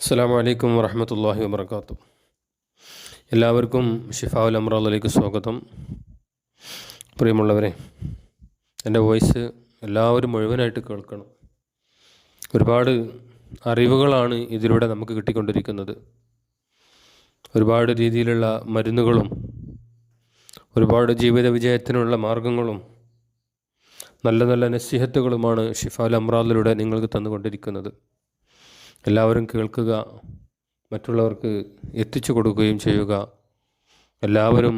അസ്സാം വലൈക്കും വറഹമത്തല്ലാഹി വാബർക്കാത്തു എല്ലാവർക്കും ഷിഫാവുൽ അമ്രാദിലേക്ക് സ്വാഗതം. പ്രിയമുള്ളവരെ എന്റെ വോയിസ് എല്ലാവരും മുഴുവനായിട്ട് കേൾക്കണം. ഒരുപാട് അറിവുകളാണ് ഇതിലൂടെ നമുക്ക് കിട്ടിക്കൊണ്ടിരിക്കുന്നത്. ഒരുപാട് രീതിയിലുള്ള മരുന്നുകളും ഒരുപാട് ജീവിത വിജയത്തിനുള്ള മാർഗങ്ങളും നല്ല നല്ല നസിഹത്തുകളുമാണ് ഷിഫാൽ അമ്രാദിലൂടെ നിങ്ങൾക്ക് തന്നുകൊണ്ടിരിക്കുന്നത്. എല്ലാവരും കേൾക്കുക മറ്റുള്ളവർക്ക് എത്തിച്ചു കൊടുക്കുകയും ചെയ്യുക. എല്ലാവരും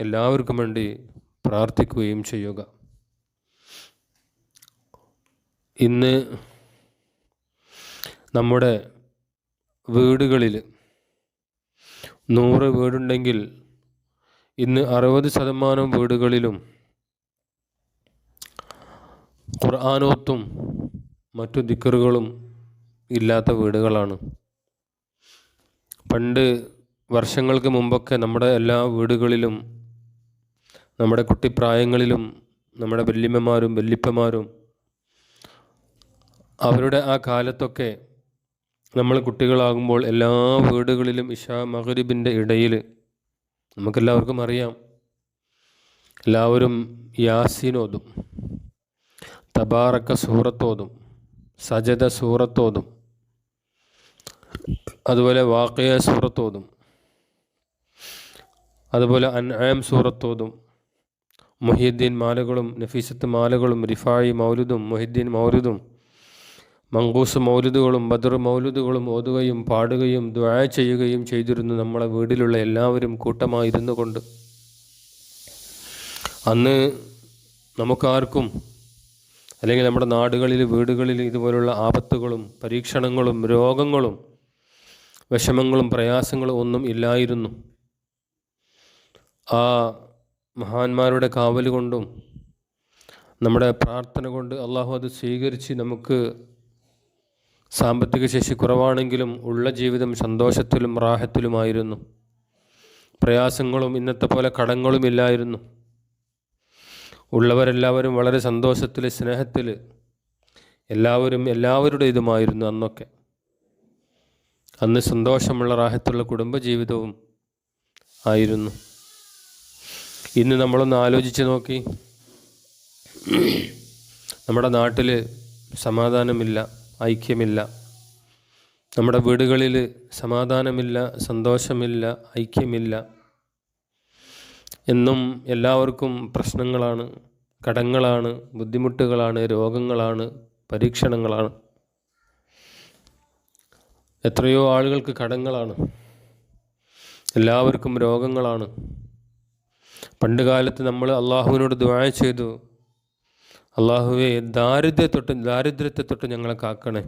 എല്ലാവർക്കും വേണ്ടി പ്രാർത്ഥിക്കുകയും ചെയ്യുക. ഇന്ന് നമ്മുടെ വീടുകളിൽ നൂറ് വീടുണ്ടെങ്കിൽ ഇന്ന് അറുപത് ശതമാനം വീടുകളിലും ഖുർആാനോത്തും മറ്റു ദിക്കറുകളും ഇല്ലാത്ത വീടുകളാണ്. പണ്ട് വർഷങ്ങൾക്ക് മുമ്പൊക്കെ നമ്മുടെ എല്ലാ വീടുകളിലും നമ്മുടെ കുട്ടിപ്രായങ്ങളിലും നമ്മുടെ വല്യമ്മമാരും വല്യപ്പമാരും അവരുടെ ആ കാലത്തൊക്കെ നമ്മൾ കുട്ടികളാകുമ്പോൾ എല്ലാ വീടുകളിലും ഇഷാ മഹരിബിന്റെ ഇടയിൽ നമുക്കെല്ലാവർക്കും അറിയാം. എല്ലാവരും യാസിനോതും തബാറക്ക സൂറത്തോതും സജത സൂറത്തോതും അതുപോലെ വാക്കയ സൂറത്തോതും അതുപോലെ അൻആം സൂറത്തോതും മൊഹീദ്ദീൻ മാലകളും നഫീസത്ത് മാലകളും റിഫായി മൗലുദും മുഹിദ്ദീൻ മൗലുദും മങ്കൂസ് മൗലുദുകളും ബദർ മൗലുദുകളും ഓതുകയും പാടുകയും ദ്വാ ചെയ്യുകയും ചെയ്തിരുന്നു നമ്മളെ വീട്ടിലുള്ള എല്ലാവരും കൂട്ടമായിരുന്നു കൊണ്ട്. അന്ന് നമുക്കാർക്കും അല്ലെങ്കിൽ നമ്മുടെ നാടുകളിൽ വീടുകളിൽ ഇതുപോലുള്ള ആപത്തുകളും പരീക്ഷണങ്ങളും രോഗങ്ങളും വിഷമങ്ങളും പ്രയാസങ്ങളും ഒന്നും ഇല്ലായിരുന്നു. ആ മഹാന്മാരുടെ കാവൽ കൊണ്ടും നമ്മുടെ പ്രാർത്ഥന കൊണ്ട് അള്ളാഹു അത് സ്വീകരിച്ച് നമുക്ക് സാമ്പത്തിക ശേഷി കുറവാണെങ്കിലും ഉള്ള ജീവിതം സന്തോഷത്തിലും റാഹത്തിലുമായിരുന്നു. പ്രയാസങ്ങളും ഇന്നത്തെ പോലെ കടങ്ങളും ഇല്ലായിരുന്നു. ഉള്ളവരെല്ലാവരും വളരെ സന്തോഷത്തിൽ സ്നേഹത്തിൽ എല്ലാവരും എല്ലാവരുടെ ഇതുമായിരുന്നു അന്നൊക്കെ. അന്ന് സന്തോഷമുള്ള റാഹത്തുള്ള കുടുംബജീവിതവും ആയിരുന്നു. ഇന്ന് നമ്മളൊന്ന് ആലോചിച്ച് നോക്കി. നമ്മുടെ നാട്ടിൽ സമാധാനമില്ല ഐക്യമില്ല. നമ്മുടെ വീടുകളിൽ സമാധാനമില്ല സന്തോഷമില്ല ഐക്യമില്ല. എന്നും എല്ലാവർക്കും പ്രശ്നങ്ങളാണ് കടങ്ങളാണ് ബുദ്ധിമുട്ടുകളാണ് രോഗങ്ങളാണ് പരീക്ഷണങ്ങളാണ്. എത്രയോ ആളുകൾക്ക് കടങ്ങളാണ്. എല്ലാവർക്കും രോഗങ്ങളാണ്. പണ്ട് കാലത്ത് നമ്മൾ അള്ളാഹുവിനോട് ദ്വായ ചെയ്തു. അള്ളാഹുവെ ദാരിദ്ര്യ തൊട്ട് ദാരിദ്ര്യത്തെ തൊട്ട് ഞങ്ങളെ കാക്കണേ.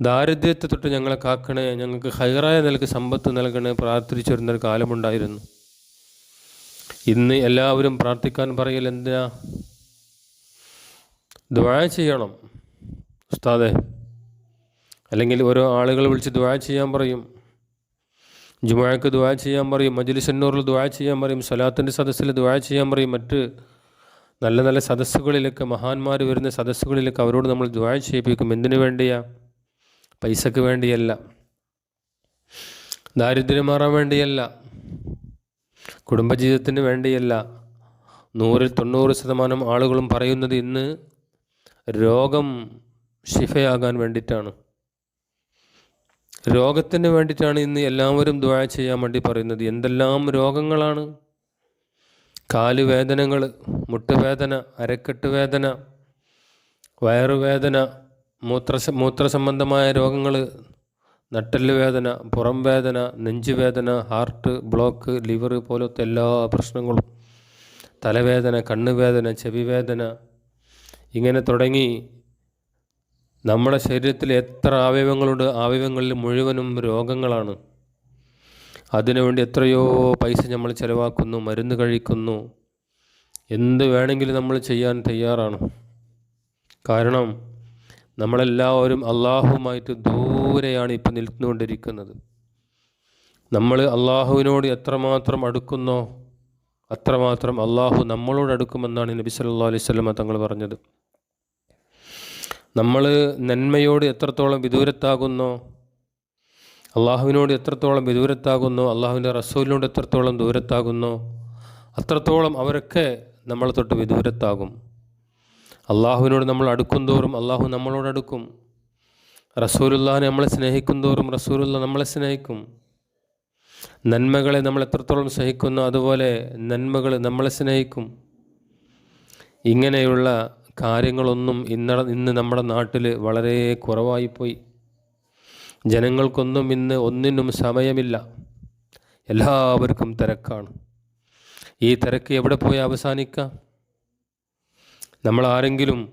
ദാരിദ്ര്യത്തെ തൊട്ട് ഞങ്ങളെ കാക്കണേ. ഞങ്ങൾക്ക് ഹൈറായ നിലയ്ക്ക് സമ്പത്ത് നൽകണേ. പ്രാർത്ഥിച്ചിരുന്നൊരു കാലമുണ്ടായിരുന്നു. ഇന്ന് എല്ലാവരും പ്രാർത്ഥിക്കാൻ പറയൽ എന്തിനാ? ദ്വായ ചെയ്യണം. ഉസ്താദെ അല്ലെങ്കിൽ ഓരോ ആളുകൾ വിളിച്ച് ദ്വാ ചെയ്യാൻ പറയും. ജുമാക്ക് ദ്വാ ചെയ്യാൻ പറയും മജുലിസന്നൂറിൽ ദ്വാ ചെയ്യാൻ പറയും സലാത്തിന്റെ സദസ്സിൽ ദ്വാ ചെയ്യാൻ പറയും. മറ്റ് നല്ല നല്ല സദസ്സുകളിലൊക്കെ മഹാന്മാർ വരുന്ന സദസ്സുകളിലൊക്കെ അവരോട് നമ്മൾ ദ്വാ ചെയ്യിപ്പിക്കും. എന്തിനു വേണ്ടിയാ? പൈസക്ക് വേണ്ടിയല്ല. ദാരിദ്ര്യം മാറാൻ വേണ്ടിയല്ല. കുടുംബജീവിതത്തിന് വേണ്ടിയല്ല. നൂറിൽ തൊണ്ണൂറ് ശതമാനം ആളുകളും പറയുന്നത് ഇന്ന് രോഗം ശിഫയാകാൻ വേണ്ടിയിട്ടാണ്. രോഗത്തിന് വേണ്ടിയിട്ടാണ് ഇന്ന് എല്ലാവരും ദ്വാ ചെയ്യാൻ വേണ്ടി പറയുന്നത്. എന്തെല്ലാം രോഗങ്ങളാണ്? കാലുവേദനകൾ മുട്ടുവേദന അരക്കെട്ട് വേദന വയറുവേദന മൂത്ര മൂത്രസംബന്ധമായ രോഗങ്ങൾ നട്ടൽ വേദന പുറം വേദന നെഞ്ചുവേദന ഹാർട്ട് ബ്ലോക്ക് ലിവർ പോലത്തെ എല്ലാ പ്രശ്നങ്ങളും തലവേദന കണ്ണുവേദന ചെവിവേദന ഇങ്ങനെ തുടങ്ങി നമ്മുടെ ശരീരത്തിൽ എത്ര അവയവങ്ങളുണ്ട് അവയവങ്ങളിൽ മുഴുവനും രോഗങ്ങളാണ്. അതിനുവേണ്ടി എത്രയോ പൈസ നമ്മൾ ചിലവാക്കുന്നു മരുന്ന് കഴിക്കുന്നു. എന്ത് വേണമെങ്കിലും നമ്മൾ ചെയ്യാൻ തയ്യാറാണ്. കാരണം നമ്മളെല്ലാവരും അള്ളാഹുവുമായിട്ട് ദൂരെയാണ് ഇപ്പോൾ നിൽക്കുന്നുകൊണ്ടിരിക്കുന്നത് നമ്മൾ അള്ളാഹുവിനോട് എത്രമാത്രം അടുക്കുന്നോ അത്രമാത്രം അള്ളാഹു നമ്മളോട് അടുക്കുമെന്നാണ് നബി സല്ലാ അലൈഹി തങ്ങൾ പറഞ്ഞത്. നമ്മൾ നന്മയോട് എത്രത്തോളം വിദൂരത്താകുന്നോ? അള്ളാഹുവിനോട് എത്രത്തോളം വിദൂരത്താകുന്നോ? അള്ളാഹുവിന്റെ റസൂലിനോട് എത്രത്തോളം ദൂരത്താകുന്നോ? അത്രത്തോളം അവരൊക്കെ നമ്മളെ തൊട്ട് വിദൂരത്താകും. അള്ളാഹുവിനോട് നമ്മൾ അടുക്കും തോറും അള്ളാഹു നമ്മളോട് അടുക്കും. റസൂലുല്ലാഹിനെ നമ്മളെ സ്നേഹിക്കും തോറും റസൂലുള്ള നമ്മളെ സ്നേഹിക്കും. നന്മകളെ നമ്മൾ എത്രത്തോളം സ്നേഹിക്കുന്നു അതുപോലെ നന്മകൾ നമ്മളെ സ്നേഹിക്കും. ഇങ്ങനെയുള്ള കാര്യങ്ങളൊന്നും ഇന്ന ഇന്ന് നമ്മുടെ നാട്ടിൽ വളരെ കുറവായിപ്പോയി. ജനങ്ങൾക്കൊന്നും ഇന്ന് ഒന്നിനും സമയമില്ല. എല്ലാവർക്കും തിരക്കാണ്. ഈ തിരക്ക് എവിടെ പോയി അവസാനിക്കാം? നമ്മൾ ആരെങ്കിലും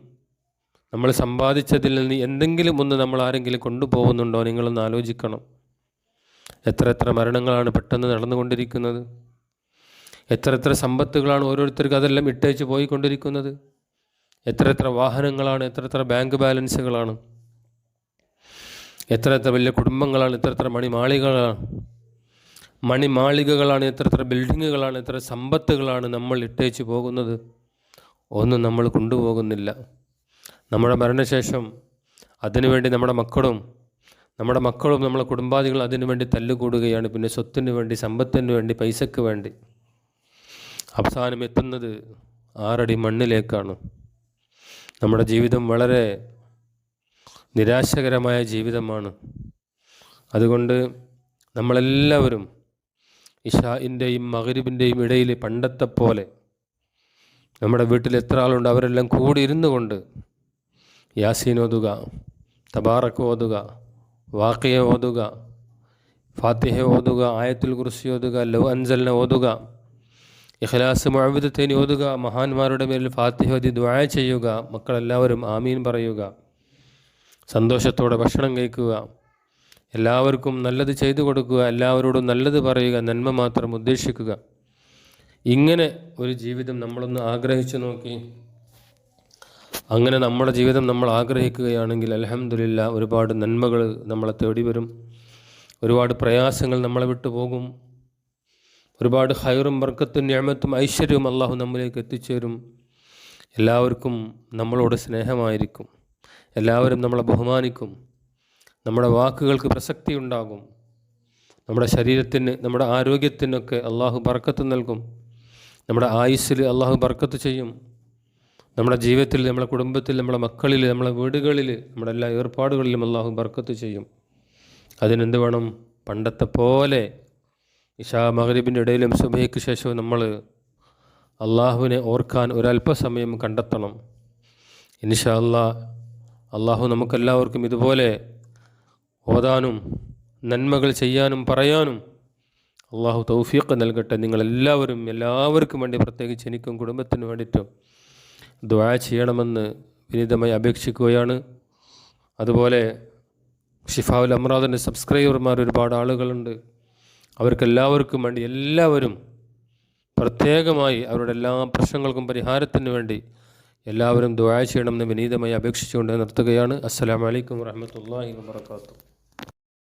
നമ്മൾ സമ്പാദിച്ചതിൽ നിന്ന് എന്തെങ്കിലും ഒന്ന് നമ്മൾ ആരെങ്കിലും കൊണ്ടുപോകുന്നുണ്ടോ? നിങ്ങളൊന്ന് ആലോചിക്കണം. എത്ര എത്ര മരണങ്ങളാണ് പെട്ടെന്ന് നടന്നുകൊണ്ടിരിക്കുന്നത്? എത്ര എത്ര സമ്പത്തുകളാണ് ഓരോരുത്തർക്ക് അതെല്ലാം ഇട്ടേച്ച് പോയിക്കൊണ്ടിരിക്കുന്നത്? എത്ര എത്ര വാഹനങ്ങളാണ് എത്ര എത്ര ബാങ്ക് ബാലൻസുകളാണ് എത്ര എത്ര വലിയ കുടുംബങ്ങളാണ് എത്ര എത്ര മണിമാളികളാണ് മണിമാളികകളാണ് എത്ര എത്ര ബിൽഡിങ്ങുകളാണ് എത്ര സമ്പത്തുകളാണ് നമ്മൾ ഇട്ടേച്ച് പോകുന്നത്. ഒന്നും നമ്മൾ കൊണ്ടുപോകുന്നില്ല. നമ്മുടെ മരണശേഷം അതിനുവേണ്ടി നമ്മുടെ മക്കളും നമ്മുടെ മക്കളും നമ്മളെ കുടുംബാദികൾ അതിനുവേണ്ടി തല്ലുകൂടുകയാണ്. പിന്നെ സ്വത്തിന് വേണ്ടി സമ്പത്തിന് വേണ്ടി പൈസക്ക് വേണ്ടി. അവസാനം എത്തുന്നത് ആറടി മണ്ണിലേക്കാണ്. നമ്മുടെ ജീവിതം വളരെ നിരാശകരമായ ജീവിതമാണ്. അതുകൊണ്ട് നമ്മളെല്ലാവരും ഇഷാഇന്റെയും മകരിബിന്റെയും ഇടയിൽ പണ്ടത്തെ പോലെ നമ്മുടെ വീട്ടിൽ എത്ര ആളുണ്ട് അവരെല്ലാം കൂടി ഇരുന്നു കൊണ്ട് യാസീൻ ഓതുക തബാറക്ക് ഓതുക വാക്കിയ ഓതുക ഫാത്തിഹ ഓതുക ആയത്തുൽ കുറിസി ഓതുക ലവ് അഞ്ചലിനെ ഓതുക ഇഖ്ലാസ് മുഅവിദത്തേനി ഓതുക മഹാന്മാരുടെ മേലിൽ ഫാത്തിഹോദി ദ്വായ ചെയ്യുക മക്കളെല്ലാവരും ആമീൻ പറയുക. സന്തോഷത്തോടെ ഭക്ഷണം കഴിക്കുക. എല്ലാവർക്കും നല്ലത് ചെയ്തു കൊടുക്കുക എല്ലാവരോടും നല്ലത് പറയുക നന്മ മാത്രം ഉദ്ദേശിക്കുക. ഇങ്ങനെ ഒരു ജീവിതം നമ്മളൊന്ന് ആഗ്രഹിച്ചു നോക്കി. അങ്ങനെ നമ്മുടെ ജീവിതം നമ്മൾ ആഗ്രഹിക്കുകയാണെങ്കിൽ അലഹമില്ല ഒരുപാട് നന്മകൾ നമ്മളെ തേടി വരും ഒരുപാട് പ്രയാസങ്ങൾ നമ്മളെ വിട്ടു പോകും ഒരുപാട് ഹൈറും വർക്കത്തും ഞാമത്തും ഐശ്വര്യവും അള്ളാഹു നമ്മിലേക്ക് എത്തിച്ചേരും. എല്ലാവർക്കും നമ്മളോട് സ്നേഹമായിരിക്കും. എല്ലാവരും നമ്മളെ ബഹുമാനിക്കും. നമ്മുടെ വാക്കുകൾക്ക് പ്രസക്തി ഉണ്ടാകും നമ്മുടെ ശരീരത്തിന് നമ്മുടെ ആരോഗ്യത്തിനൊക്കെ അള്ളാഹു ബർക്കത്ത് നൽകും. നമ്മുടെ ആയുസ്സിൽ അള്ളാഹു ബർക്കത്ത് ചെയ്യും. നമ്മുടെ ജീവിതത്തിൽ നമ്മുടെ കുടുംബത്തിൽ നമ്മുടെ മക്കളിൽ നമ്മുടെ വീടുകളിൽ നമ്മുടെ എല്ലാ ഏർപ്പാടുകളിലും അള്ളാഹു ബർക്കത്ത് ചെയ്യും. അതിനെന്ത് വേണം? പണ്ടത്തെ പോലെ ഇഷാ മഹരീബിന്റെ ഇടയിലും സുബയ്ക്ക് ശേഷവും നമ്മൾ അള്ളാഹുവിനെ ഓർക്കാൻ ഒരല്പസമയം കണ്ടെത്തണം. ഇൻഷാ അല്ലാ അള്ളാഹു നമുക്കെല്ലാവർക്കും ഇതുപോലെ ഓതാനും നന്മകൾ ചെയ്യാനും പറയാനും അള്ളാഹു തൗഫീഖ് നൽകട്ടെ. നിങ്ങളെല്ലാവരും എല്ലാവർക്കും വേണ്ടി പ്രത്യേകിച്ച് എനിക്കും കുടുംബത്തിനും വേണ്ടിയിട്ടും ദ്വാ ചെയ്യണമെന്ന് വിനീതമായി അപേക്ഷിക്കുകയാണ്. അതുപോലെ ഷിഫാവുൽ അമ്രാദിന്റെ സബ്സ്ക്രൈബർമാർ ഒരുപാട് ആളുകളുണ്ട്. അവർക്കെല്ലാവർക്കും വേണ്ടി എല്ലാവരും പ്രത്യേകമായി അവരുടെ എല്ലാ പ്രശ്നങ്ങൾക്കും പരിഹാരത്തിന് വേണ്ടി എല്ലാവരും ദുആ ചെയ്യണമെന്ന് വിനീതമായി അപേക്ഷിച്ചുകൊണ്ട് നിർത്തുകയാണ്. അസ്സലാമലൈക്കും വാഹമത്തല്ലാഹി വാബർക്കാത്തു